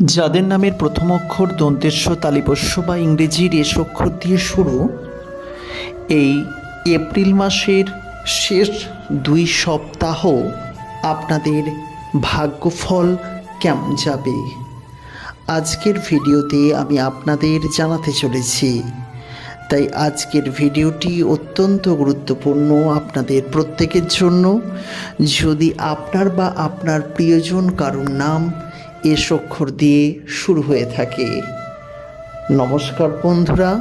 যাদের নামের প্রথম অক্ষর দন্তেস্ব তালিপস্য বা ইংরেজির এস অক্ষর দিয়ে শুরু, এই এপ্রিল মাসের শেষ দুই সপ্তাহ আপনাদের ভাগ্যফল কেমন যাবে? আজকের ভিডিওতে আমি আপনাদের জানাতে চলেছি। তাই আজকের ভিডিওটি অত্যন্ত গুরুত্বপূর্ণ আপনাদের প্রত্যেকের জন্য। যদি আপনার বা আপনার প্রিয়জন কারোর নাম এস অক্ষর দিয়ে শুরু হয়ে থাকে। নমস্কার বন্ধুরা,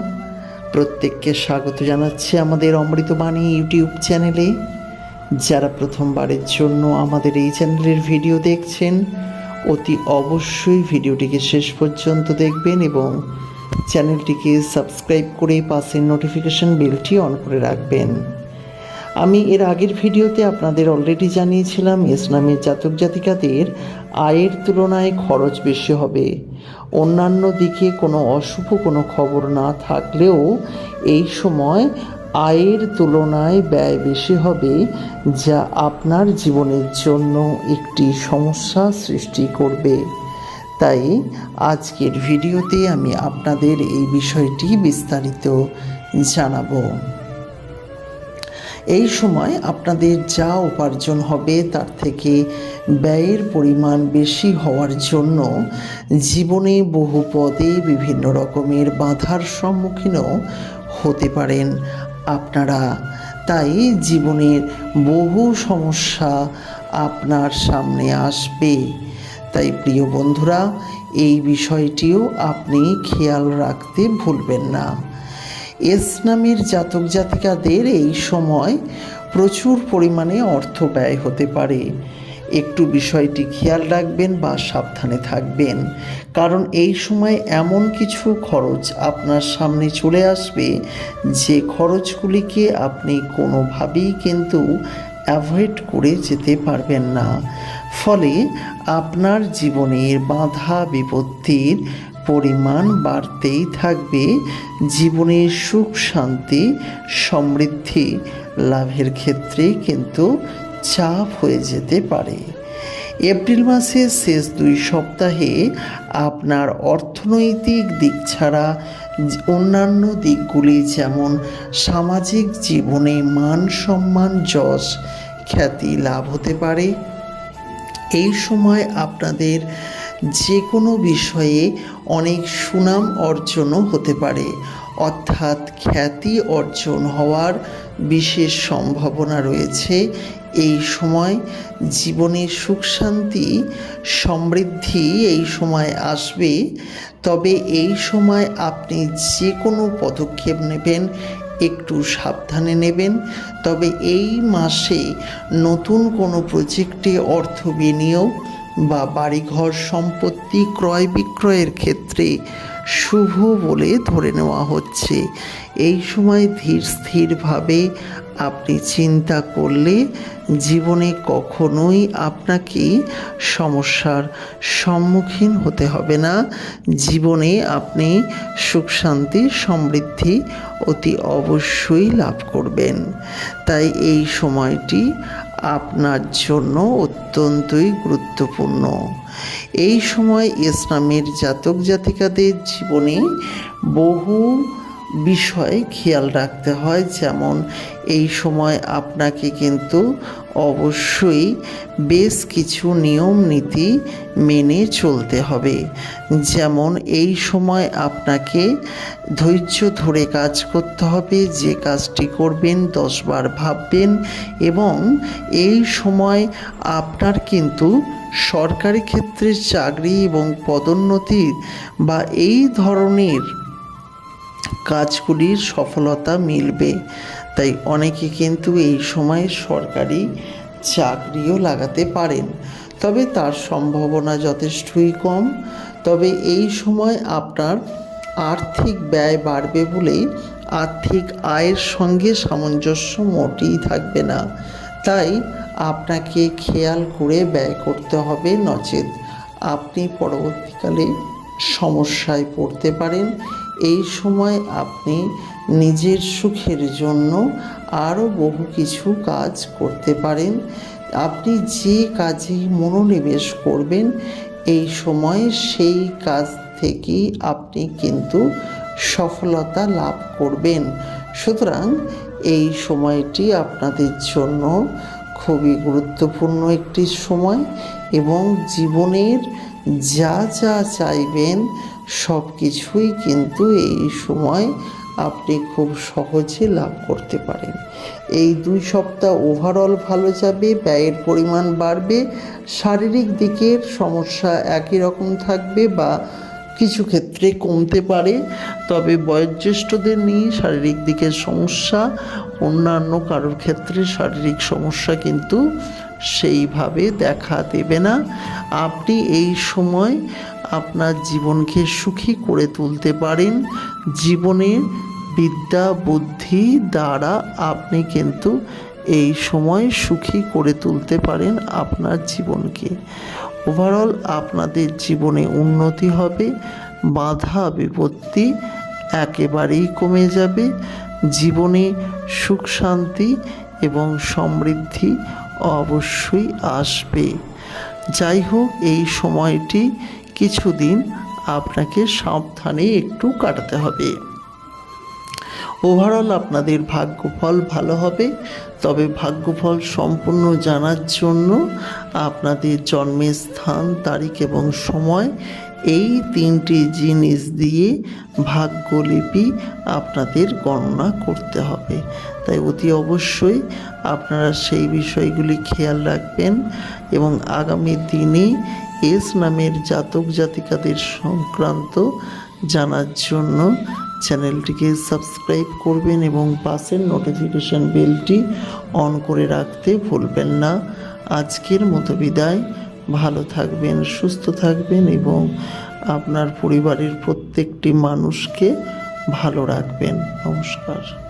প্রত্যেককে স্বাগত জানাচ্ছি আমাদের অমৃতবাণী ইউটিউব চ্যানেলে। যারা প্রথমবারের জন্য আমাদের এই চ্যানেলের ভিডিও দেখছেন, অতি অবশ্যই ভিডিওটিকে শেষ পর্যন্ত দেখবেন এবং চ্যানেলটিকে সাবস্ক্রাইব করে পাশের নোটিফিকেশন বেলটি অন করে রাখবেন। আমি এর আগের ভিডিওতে আপনাদের অলরেডি জানিয়েছিলাম ইসলামের জাতক জাতিকাদের আয়ের তুলনায় খরচ বেশি হবে। অন্যান্য দিকে কোনো অশুভ কোনো খবর না থাকলেও এই সময় আয়ের তুলনায় ব্যয় বেশি হবে, যা আপনার জীবনের জন্য একটি সমস্যা সৃষ্টি করবে। তাই আজকের ভিডিওতে আমি আপনাদের এই বিষয়টি বিস্তারিত জানাব। এই সময় আপনাদের যা উপার্জন হবে তার থেকে ব্যয়ের পরিমাণ বেশি হওয়ার জন্য জীবনে বহু পদে বিভিন্ন রকমের বাধার সম্মুখীনও হতে পারেন আপনারা। তাই জীবনের বহু সমস্যা আপনার সামনে আসবে। তাই প্রিয় বন্ধুরা, এই বিষয়টিও আপনি খেয়াল রাখতে ভুলবেন না। এস নামের জাতক জাতিকাদের এই সময় প্রচুর পরিমাণে অর্থ ব্যয় হতে পারে। একটু বিষয়টি খেয়াল রাখবেন বা সাবধানে থাকবেন, কারণ এই সময় এমন কিছু খরচ আপনার সামনে চলে আসবে, যে খরচগুলিকে আপনি কোনোভাবেই কিন্তু অ্যাভয়েড করে যেতে পারবেন না। ফলে আপনার জীবনের বাধা বিপত্তির পরিমাণ বাড়তেই থাকবে। জীবনের সুখ, শান্তি, সমৃদ্ধি লাভের ক্ষেত্রে কিন্তু চাপ হয়ে যেতে পারে। এপ্রিল মাসের শেষ দুই সপ্তাহে আপনার অর্থনৈতিক দিক ছাড়া অন্যান্য দিকগুলি যেমন সামাজিক জীবনে মান সম্মান যশ খ্যাতি লাভ হতে পারে। এই সময় আপনাদের যে কোনো বিষয়ে অনেক সুনাম অর্জনও হতে পারে। অর্থাৎ খ্যাতি অর্জন হওয়ার বিশেষ সম্ভাবনা রয়েছে। এই সময় জীবনে সুখ, শান্তি, সমৃদ্ধি এই সময় আসবে। তবে এই সময় আপনি যে কোনো পদক্ষেপ নেবেন, একটু সাবধানে নেবেন। তবে এই মাসে নতুন কোনো প্রজেক্টে অর্থ বিনিয়োগ বা বাড়িঘর সম্পত্তি ক্রয় বিক্রয়ের ক্ষেত্রে শুভ বলে ধরে নেওয়া হচ্ছে। এই সময় ধীর স্থিরভাবে আপনি চিন্তা করলে জীবনে কখনোই আপনাকে সমস্যার সম্মুখীন হতে হবে না। জীবনে আপনি সুখ, শান্তি, সমৃদ্ধি অতি অবশ্যই লাভ করবেন। তাই এই সময়টি আপনার জন্য অত্যন্তই গুরুত্বপূর্ণ। এই সময় ইসলামের জাতক জাতিকাদের জীবনে বহু বিষয় খেয়াল রাখতে হয়, যেমন এই সময় আপনাকে কিন্তু অবশ্যই বেশ কিছু নিয়ম নীতি মেনে চলতে হবে। যেমন এই সময় আপনাকে ধৈর্য ধরে কাজ করতে হবে, যে কাজটি করবেন, দশবার ভাববেন এবং এই সময় আপনার কিন্তু সরকারি ক্ষেত্রে চাকরি এবং পদোন্নতি বা এই ধরনের কাজগুলির সফলতা মিলবে। তাই অনেকে কিন্তু এই সময় সরকারি চাকরিও লাগাতে পারেন। তবে তার সম্ভাবনা যথেষ্টই কম। তবে এই সময় আপনার আর্থিক ব্যয় বাড়বে বলে আর্থিক আয়ের সঙ্গে সামঞ্জস্য মোটেই থাকবে না। তাই আপনাকে খেয়াল করে ব্যয় করতে হবে নচেত। আপনি পরবর্তীকালে সমস্যায় পড়তে পারেন। এই সময় আপনি নিজের সুখের জন্য আরও বহু কিছু কাজ করতে পারেন। আপনি যে কাজে মনোনিবেশ করবেন, এই সময় সেই কাজ থেকেই আপনি কিন্তু সফলতা লাভ করবেন। সুতরাং এই সময়টি আপনাদের জন্য খুবই গুরুত্বপূর্ণ একটি সময় এবং জীবনের যা যা চাইবেন সব কিছুই কিন্তু এই সময় আপনি খুব সহজে লাভ করতে পারেন। এই দুই সপ্তাহ ওভারঅল ভালো যাবে, ব্যয়ের পরিমাণ বাড়বে, শারীরিক দিকের সমস্যা একই রকম থাকবে বা কিছু ক্ষেত্রে কমতে পারে। তবে বয়োজ্যেষ্ঠদের নিয়ে শারীরিক দিকের সমস্যা, অন্যান্য কারোর ক্ষেত্রে শারীরিক সমস্যা কিন্তু সেইভাবে দেখা দেবে না। আপনি এই সময় আপনার জীবনকে সুখী করে তুলতে পারেন। জীবনের বিদ্যা, বুদ্ধি দ্বারা আপনি কিন্তু এই সময় সুখী করে তুলতে পারেন আপনার জীবনকে। ওভারঅল আপনাদের জীবনে উন্নতি হবে, বাধা, বিপত্তি একেবারেই কমে যাবে। জীবনে সুখ, শান্তি এবং সমৃদ্ধি অবশ্যই আসবে। যাই হোক, এই সময়টি কিছুদিন আপনাকে সাবধানে একটু কাটাতে হবে। ওভারঅল আপনাদের ভাগ্যফল ভালো হবে, তবে ভাগ্যফল সম্পূর্ণ জানার জন্য আপনাদের জন্মের স্থান, তারিখ এবং সময় এই তিনটি জিনিস দিয়ে ভাগ্যলিপি আপনাদের গণনা করতে হবে। তাই অতি অবশ্যই আপনারা সেই বিষয়গুলি খেয়াল রাখবেন এবং আগামী দিনে এস নামের জাতক জাতিকাদের সংক্রান্ত জানার জন্য চ্যানেলটিকে সাবস্ক্রাইব করবেন এবং পাশের নোটিফিকেশন বেলটি অন করে রাখতে ভুলবেন না। আজকের মতো বিদায়। ভালো থাকবেন, সুস্থ থাকবেন এবং আপনার পরিবারের প্রত্যেকটি মানুষকে ভালো রাখবেন। নমস্কার।